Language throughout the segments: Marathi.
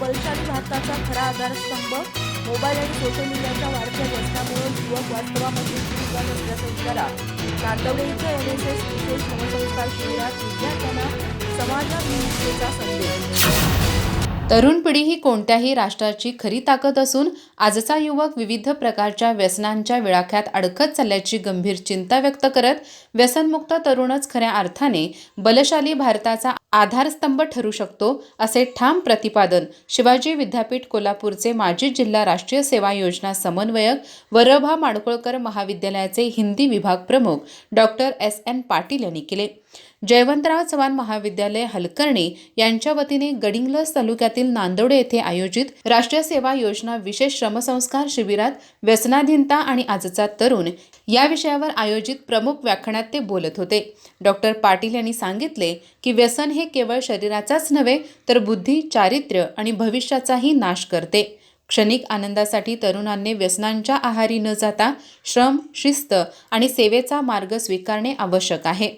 बलशाली भारताचा खरा आधारस्तंभ मोबाईल आणि सोशल मीडियाच्या वाढत्या व्यसनामुळे युवक वास्तवामध्ये बुडून जात असल्याचा इशारा. नांदवडे इथं एन एस एस विशेष नवसंस्कार शिबिरात विद्यार्थ्यांना समाजाभिमुखतेचा संदेश. तरुण पिढी ही कोणत्याही राष्ट्राची खरी ताकद असून आजचा युवक विविध प्रकारच्या व्यसनांच्या विळाख्यात अडकत चालल्याची गंभीर चिंता व्यक्त करत व्यसनमुक्त तरुणच खऱ्या अर्थाने बलशाली भारताचा आधारस्तंभ ठरू शकतो असे ठाम प्रतिपादन शिवाजी विद्यापीठ कोल्हापूरचे माजी जिल्हा राष्ट्रीय सेवा योजना समन्वयक वरभा माडकोळकर महाविद्यालयाचे हिंदी विभाग प्रमुख डॉक्टर एस एन पाटील यांनी केले. जयवंतराव चव्हाण महाविद्यालय हलकर्णी यांच्या वतीने गडिंग्लज तालुक्यातील नांदोडे येथे आयोजित राष्ट्रीय सेवा योजना विशेष श्रमसंस्कार शिबिरात व्यसनाधीनता आणि आजचा तरुण या विषयावर आयोजित प्रमुख व्याख्यानात ते बोलत होते. डॉक्टर पाटील यांनी सांगितले की व्यसन हे केवळ शरीराचाच नव्हे तर बुद्धी चारित्र्य आणि भविष्याचाही नाश करते. क्षणिक आनंदासाठी तरुणांनी व्यसनांच्या आहारी न जाता श्रम शिस्त आणि सेवेचा मार्ग स्वीकारणे आवश्यक आहे.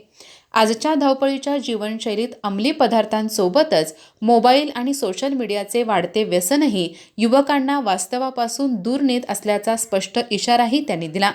आजच्या धावपळीच्या जीवनशैलीत अंमली पदार्थांसोबतच मोबाईल आणि सोशल मीडियाचे वाढते व्यसनही युवकांना वास्तवापासून दूर नेत असल्याचा स्पष्ट इशाराही त्यांनी दिला.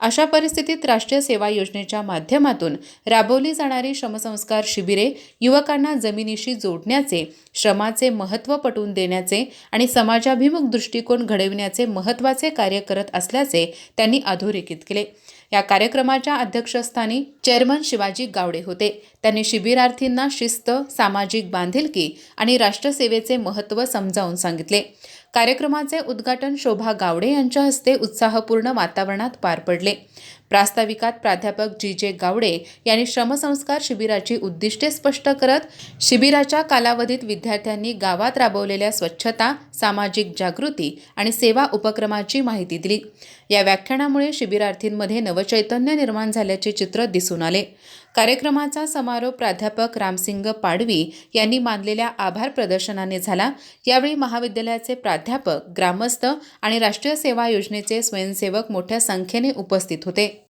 अशा परिस्थितीत राष्ट्रीय सेवा योजनेच्या माध्यमातून राबवली जाणारी श्रमसंस्कार शिबिरे युवकांना जमिनीशी जोडण्याचे श्रमाचे महत्त्व पटवून देण्याचे आणि समाजाभिमुख दृष्टिकोन घडविण्याचे महत्त्वाचे कार्य करत असल्याचे त्यांनी अधोरेखित केले. या कार्यक्रमाच्या अध्यक्षस्थानी चेअरमन शिवाजी गावडे होते. त्यांनी शिबिरार्थींना शिस्त सामाजिक बांधिलकी आणि राष्ट्रसेवेचे महत्त्व समजावून सांगितले. कार्यक्रमाचे उद्घाटन शोभा गावडे यांच्या हस्ते उत्साहपूर्ण वातावरणात पार पडले. ಜಿಲ್ಲೆ प्रास्ताविकात प्राध्यापक जी जे गावडे यांनी श्रमसंस्कार शिबिराची उद्दिष्टे स्पष्ट करत शिबिराच्या कालावधीत विद्यार्थ्यांनी गावात राबवलेल्या स्वच्छता सामाजिक जागृती आणि सेवा उपक्रमाची माहिती दिली. या व्याख्यानामुळे शिबिरार्थींमध्ये नवचैतन्य निर्माण झाल्याचे चित्र दिसून आले. कार्यक्रमाचा समारोप प्राध्यापक रामसिंग पाडवी यांनी मानलेल्या आभार प्रदर्शनाने झाला. यावेळी महाविद्यालयाचे प्राध्यापक ग्रामस्थ आणि राष्ट्रीय सेवा योजनेचे स्वयंसेवक मोठ्या संख्येने उपस्थित होते.